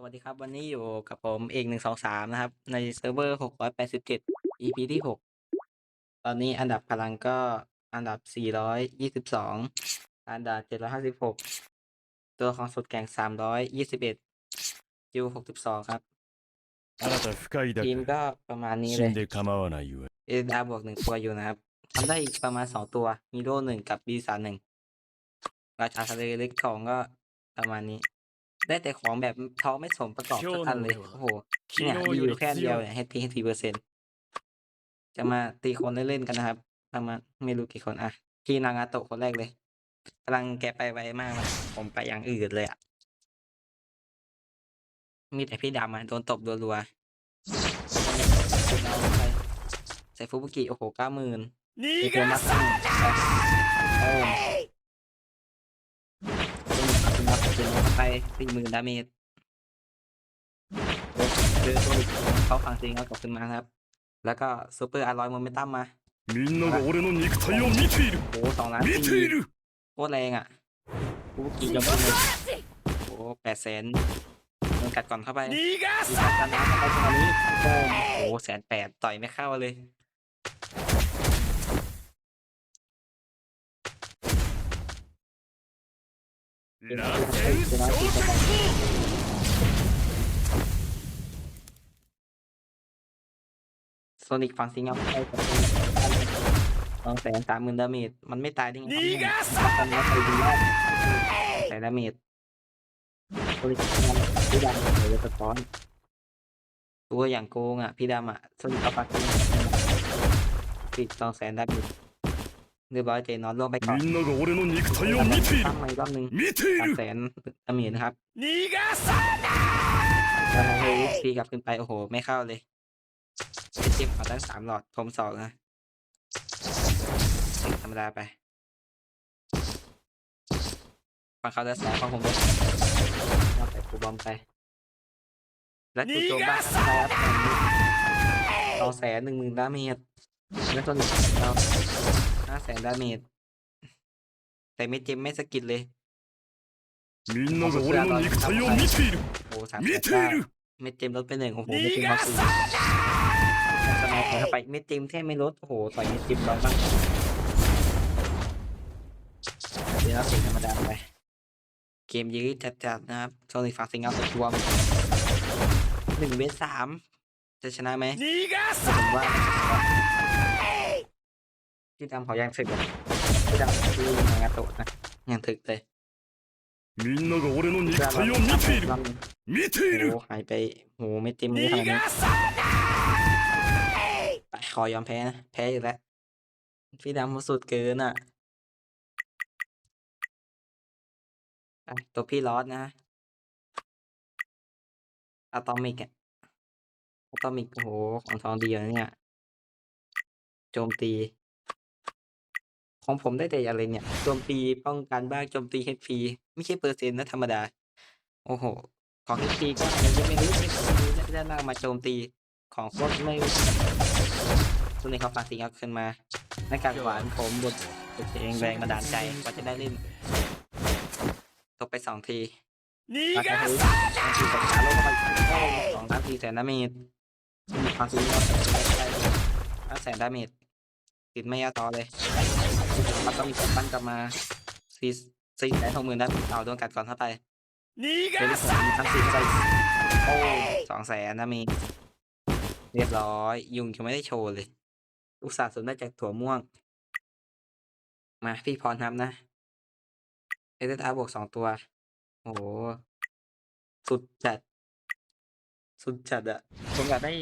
สวัสดีครับ วันนี้อยู่กับผมเอกหนึ่งสองสามนะครับ ในเซิร์ฟเวอร์หกร้อยแปดสิบเจ็ด EP ที่หกตอนนี้อันดับพลังก็อันดับสี่ร้อยยี่สิบสองอันดับเจ็ดร้อยห้าสิบหกตัวของสุดแก่งสามร้อยยี่สิบเอ็ดคิหกสิบสองครับทีมก็ประมาณนี้เลยเอดาบวกหนึ่งตัวอยู่นะครับทำได้อีกประมาณสองตัวมีโร่หนึ่งกับบีสาหนึ่งราชาทะเลเล็กสองก็ประมาณนี้ ได้แต่ของแบบท้อไม่สมประกอบสักอันเลยโอ้โหเนี่ยอยู่แค่เดียวเนี่ยให้ทิ้งสี่เปอร์เซ็นต์จะมาตีคนเล่นๆกันนะครับประมาณไม่รู้กี่คนอะพี่นางาโตะคนแรกเลยกำลังแกไปไวมากนะผมไปอย่างอื่นเลยอะมีแต่พี่ดำอะโดนตบรัวๆใส่ฟุบุกิโอ้โหเก้าหมื่นนี่ก็มาสั่งโอ้ สี่หมื่นดาเมจเจอตัวอีกเขาฟังจริงเอากลับขึ้นมาครับ แล้วก็ซูเปอร์อารอยโมเมนตัมมา みんなが俺の肉体を見ている โอ้โหสองล้าน 見て สี่ いる โคตรแรงอ่ะฟูบุกิยอมไปเลยโอ้แปดแสนโดนกัดก่อนเข้าไป 逃が มี す กัดกันนะเข้าไปตรงนี้โอ้โหแสนแปดต่อยไม่เข้าเลย โซนิกฟังซิงเอาไปสองแสนสามหมื่นดาเมจมันไม่ตายได้ไงตอนนี้ไปดีมแต่ดาเมจโซนิกพี่ดำเลยสะท้อนตัวอย่างโกงอะพี่ดำอะโซนิกเอาปากกินติดสองแสนดาเมจ หรือร้อยเจนอนร่วมไปก่อนตั้งใหม่รอบนึงแสนอเมียนะครับแล้วให้ตีกลับขึ้นไปโอ้โห ไม่เข้าเลยเจ็บเอาตั้งสามหลอดทมสองนะธรรมดาไปฟังเขาจะสายฟังผมด้เอาไปกูบอมไป และจุดโจมบ้านนบสองแสนหนึ่งหมื่นดาเมจ แล้วตัวหนึ่งเราห้าแสนดาเมจแต่ไม่เจมไม่สกิลเลยมินนาโอ้โหสามแสมไม่เจมรถไปหนึ่งโอ้โหไม่เจมเขาสี่ทำไมเขาไปไม่เจมแท่ไม่ลดโอ้โหต่อยไม่เจมเราบ้างเดี๋ยวเราเสียธรรมดาไปเกมยื้อจัดๆนะครับโซนิฟฝากสิงเอาตัวรวมหนึ่งเวสาม จะชนะไหม 逃がす ผมว่าพี่ดำเขายังถึกอะพี่ดำคือนางาโตะนะยังถึกเลย みんなが俺の肉 เพื่อน 体を เรา 見ている รอบหนึ่ง 見てい โอ้ る โหหายไปโหไม่เต็มเลยขนาด 逃 นี้ がさ ไปขอยอมแพ้นะแพ้อยู่แล้ว พี่ดำสุดเกินอ่ะไปตัวพี่ลอสนะอะตอมิกอะอะ ตอมิกโอ้โห ของทองดีอยู่นะเนี้ยโจมตี ของผมได้แต่อะไรเนี่ย โจมตีป้องกันบ้างโจมตีเฮดพีไม่ใช่เปอร์เซ็นต์นะธรรมดา โอ้โห ของเฮดพีก็ยังไม่รู้ไม่รู้ได้มากมาโจมตีของพวกไม่ตัวนี้เขาฝากสิงเอาขึ้นมาในการหวานผมบทบทเองแรงมาดานใจกว่าจะได้เล่นตกไปสองทีนี่ก็สองทีตบชาโลกเข้าไปสองทีแต่นะมี ทำซีรีส์แสนดาเมจติดไม่ยาต่อเลยมันต้องมีกดปั้นกลับมาสี่สี่แสนหกหมื่นนะเอาโดนกัดก่อนเข้าไปเป็นยวมทั้งสี่ใส่โอ้สองแสนนะมีเรียบร้อย ยุงยังไม่ได้โชว์เลย อุตส่าห์สนได้จากถั่วม่วง มาพี่พรครับนะเอเดอาบวกสองตัว โอ้สุดจัด สุดจัดอะผมอยากได้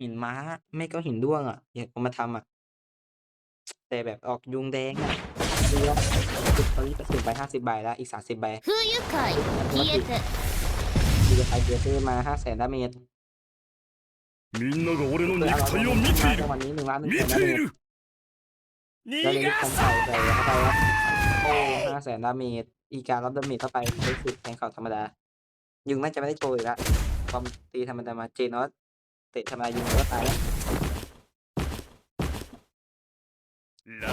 หินม้า ไม่ก็หินด้วงอะอยากเอามาทำอะแต่แบบออกยุงแดงอะดูว่าตอนนี้กระสุนไปห้าสิบใบแล้ว อีกสามสิบใบ 不愉快消えて ดีจะไปเจอซื้อมาห้าแสนดาเมจ みんなが俺の เพื่อ 肉 เอา 体を見ている วันนี้หนึ่งล้านหนึ่ง 見 แสน て ดาเม い จ る แล้วเลย 逃 ค が ม す ใส่ใส่เข้าไปแล้วโอ้ห้าแสนดาเมจอีการรับดาเมจเข้าไปใช้สิบแทงเข่าธรรมดา ยุงน่าจะไม่ได้โชว์อีกแล้ว คอมตีธรรมดามาเจนอสเตะธรรมดายิงก็ตายแล้ว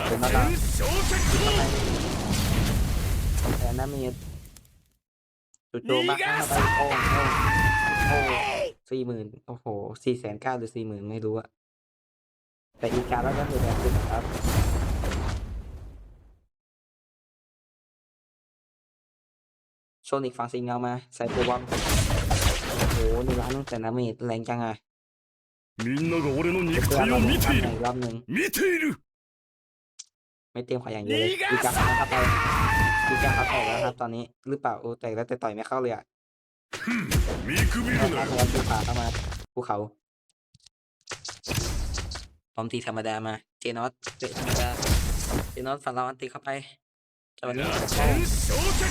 เจนอสตายแทนน้ามีดจุดโจมมากนะไปโอ้โอ้โอ้สี่หมื่นโอ้โหสี่แสนเก้าหรือสี่หมื่นไม่รู้อะแต่อีการแล้วก็คือแบบนี้ครับโซนิกฟังซิงเอามาใส่ตัวบอม โอ้โหหนึ่งล้านตั้งแต่น้ำเมดแรงจังอะ みんなが俺の เดี๋ยว 肉 เพื่อน 体 เรา を ล 見 ง て ทำ い ใหม่ る อีกรอบหนึ่ง 見ている ไม่เตรียมขออย่างเดียวเลยอีกการเข้าไปอีกการเขาแตกแล้วครับ ตอนนี้หรือเปล่าโอ้แตกแล้วแต่ต่อยไม่เข้าเลยอะ 見くび แล้ る ว な พยายามภูเขาเข้ามาภูเขาพร้อมทีธรรมดามา เจนอสเตะธรรมดาเจนอสฝันเราอันตีเข้าไปจังหวะนี้ 螺 โอ้ 旋昇着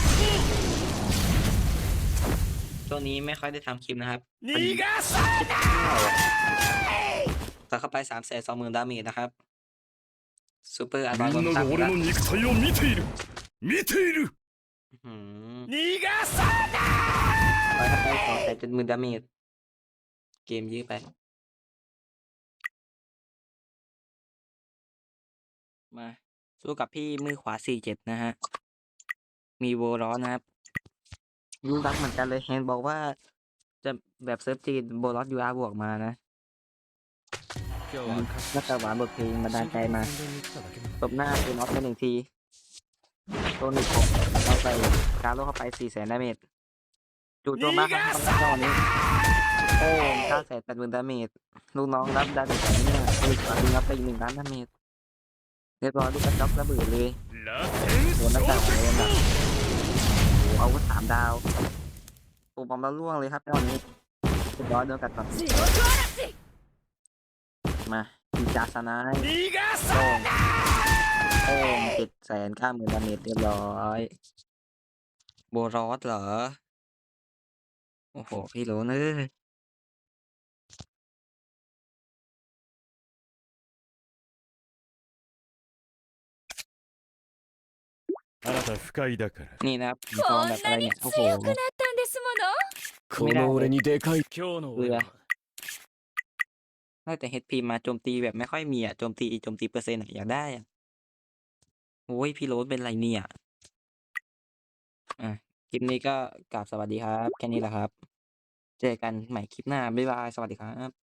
ช่วงนี้ไม่ค่อยได้ทำคลิปนะครับนี่ก็สตัดเข้าไปสามแสนสองหมื่นดาเมจนะครับซูเปอร์อัลบาบอมตักนะนี่ก็สตัดเข้าไปสองแสนเจ็ดหมื่นดาเมจเกมยื้อไปมาสู้กับพี่มือขวาสี่เจ็ดนะฮะ มีโวร้อนนะครับ ลูกรักเหมือนกันเลยเฮนบอกว่า จะแบบเซิร์ฟจีนโบลอสยูอาบวกมานะนักตะวานบทเพลงมาดานใจมาตบหน้าคือน็อฟไปหนึ่งทีโดนหนึ่งผมเข้าไปการโลเข้าไปสี่แสนดาเมจจู่โจมมากครับตอนนี้โอ้เก้าแสนแปดหมื่นดาเมจลูกน้องรับดาเมจเนี่ยลูกน้องรับไปอีกหนึ่งล้านดาเมจเรียบร้อยลูกกระจอกระเบิดเลยโดนนักตะหวานเลยนะ เอาวุสามดาวปูบอมเราล่วงเลยครับตอนนี้สุดยอดเดียวกันก่อนมาดีกาสนายโอ้โหเจ็ดแสนเก้าหมื่นดาเมจเรียบร้อยโบรอสเหรอ โอ้โห พี่รู้เนอะ あなた不快だから นี่นะครับมีฟ こ อง ん แบบอะไร なに เนี่ย โอ้โห 強くなったんですものこの俺にでかい今日の俺はน่าแต่ HP มาโจมตีแบบไม่ค่อยมีอ่ะ โจมตีโจมตีเปอร์เซ็นต์อะอยากได้อ่ะโอ้ย พี่โรสเป็นไรเนี่ย อ่ะ คลิปนี้ก็กราบสวัสดีครับ แค่นี้แหละครับ เจอกันใหม่คลิปหน้า บ๊ายบาย สวัสดีครับ